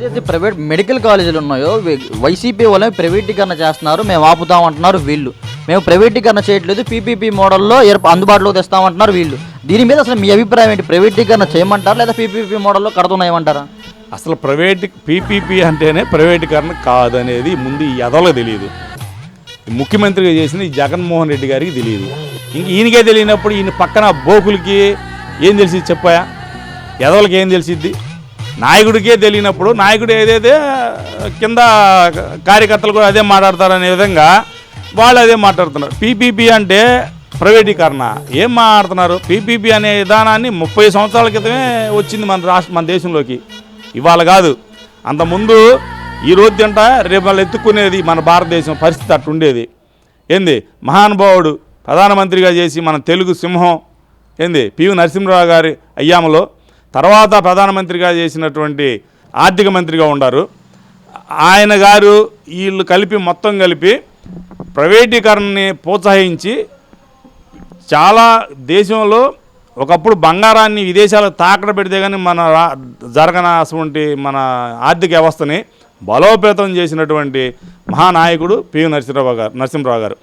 ఏదైతే private medical కాలేజీలు ఉన్నాయో వైసీపీ వాళ్ళే ప్రైవేటీకరణ చేస్తున్నారు మేము ఆపుతామంటున్నారు వీళ్ళు. మేము ప్రైవేటీకరణ చేయట్లేదు పీపీపీ మోడల్లో ఏర్ప అందుబాటులోకి తెస్తామంటున్నారు వీళ్ళు. దీని మీద అసలు మీ అభిప్రాయం ఏంటి? ప్రైవేటీకరణ చేయమంటారా లేదా పీపీపీ మోడల్లో కడుతున్నాయమంటారా? అసలు ప్రైవేట్ పీపీపీ అంటేనే ప్రైవేటీకరణ కాదనేది ముందు ఈ తెలియదు ముఖ్యమంత్రిగా చేసిన జగన్మోహన్ రెడ్డి గారికి తెలియదు ఇంక ఈయనకే తెలియనప్పుడు ఈయన పక్కన బోకులకి ఏం తెలిసి చెప్పాయా ఎదవలకి ఏం తెలిసిద్ది? నాయకుడికే తెలియనప్పుడు నాయకుడు ఏదైతే కింద కార్యకర్తలు కూడా అదే మాట్లాడతారనే విధంగా వాళ్ళు అదే మాట్లాడుతున్నారు. పీపీపీ అంటే ప్రైవేటీకరణ. ఏం మాట్లాడుతున్నారు? పీపీపీ అనే విధానాన్ని ముప్పై సంవత్సరాల క్రితమే వచ్చింది మన రాష్ట్ర మన దేశంలోకి. ఇవాళ కాదు. అంతకుముందు ఈ రోజు తింట రేపు వాళ్ళు ఎత్తుక్కునేది మన భారతదేశం పరిస్థితి అట్టుండేది ఏంది? మహానుభావుడు ప్రధానమంత్రిగా చేసి మన తెలుగు సింహం. ఏంది? పివి నరసింహరావు గారి అయ్యామలో తర్వాత ప్రధానమంత్రిగా చేసినటువంటి ఆర్థిక మంత్రిగా ఉన్నారు ఆయన గారు వీళ్ళు కలిపి మొత్తం కలిపి ప్రైవేటీకరణని ప్రోత్సహించి చాలా దేశంలో ఒకప్పుడు బంగారాన్ని విదేశాలకు తాకడ పెడితే కానీ మన రా జరగనటువంటి మన ఆర్థిక వ్యవస్థని బలోపేతం చేసినటువంటి మహానాయకుడు పివి నరసింహరావు గారు నరసింహరావు గారు.